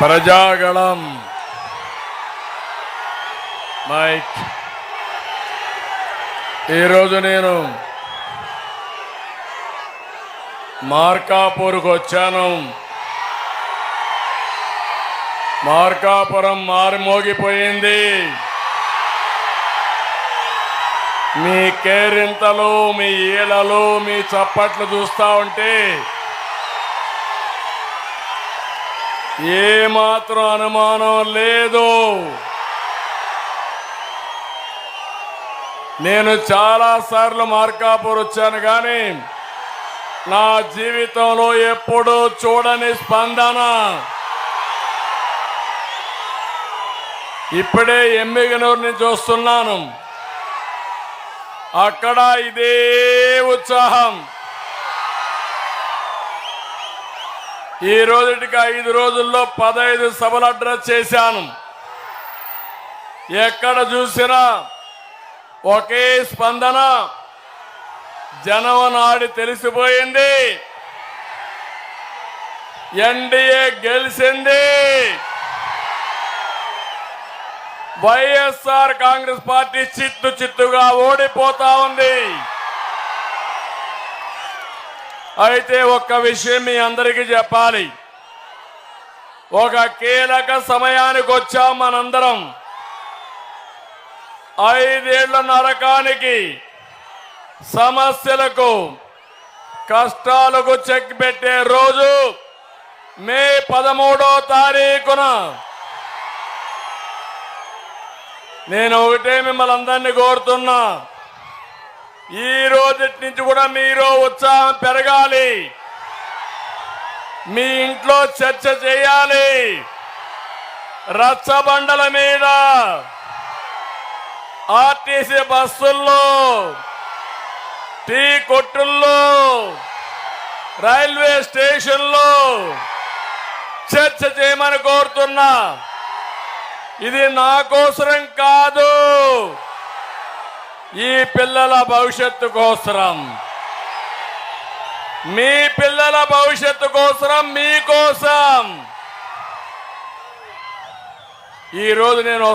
Prajagalam mic ఈరోజు నేను మార్కాపూర్కు వచ్చాను. మార్కాపురం మారుమోగిపోయింది మీ కేరింతలు మీ ఈలలు మీ చప్పట్లు చూస్తూ ఉంటే ఏమాత్రం అనుమానం లేదు. నేను చాలా సార్లు మార్కాపూర్ వచ్చాను కానీ నా జీవితంలో ఎప్పుడూ చూడని స్పందన. ఇప్పుడే ఎమ్మిగనూరు నుంచి వస్తున్నాను. అక్కడ ఇదే ఉత్సాహం. ఈ రోజుటికి ఐదు రోజుల్లో పదహైదు సభలు అడ్రస్ చేశాను. ఎక్కడ చూసినా ఒకే స్పందన. జనమనాడి తెలిసిపోయింది. ఎన్డీఏ గెలిచింది వైఎస్ఆర్ కాంగ్రెస్ పార్టీ చిత్తు చిత్తుగా ఓడిపోతా ఉంది. అయితే ఒక్క విషయం మీ అందరికీ చెప్పాలి. ఒక కీలక సమయానికి వచ్చాం మనందరం. ఐదేళ్ళ నరకానికి సమస్యలకు కష్టాలకు చెక్ పెట్టే రోజు మే పదమూడో తారీఖున. నేను ఒకటే మిమ్మల్ని అందరినీ కోరుతున్నా. ఈ రోజు నుంచి కూడా మీరు ఉత్సాహం పెరగాలి. మీ ఇంట్లో చర్చ చేయాలి. రచ్చబండల మీద ఆర్టీసీ బస్సుల్లో టీ కొట్టుల్లో రైల్వే స్టేషన్లో చర్చ చేయమని కోరుతున్నా. ఇది నా కోసరం కాదు. ఈ పిల్లల భవిష్యత్తు కోసరం. మీ పిల్లల భవిష్యత్తు కోసరం మీకోసం ఈరోజు నేను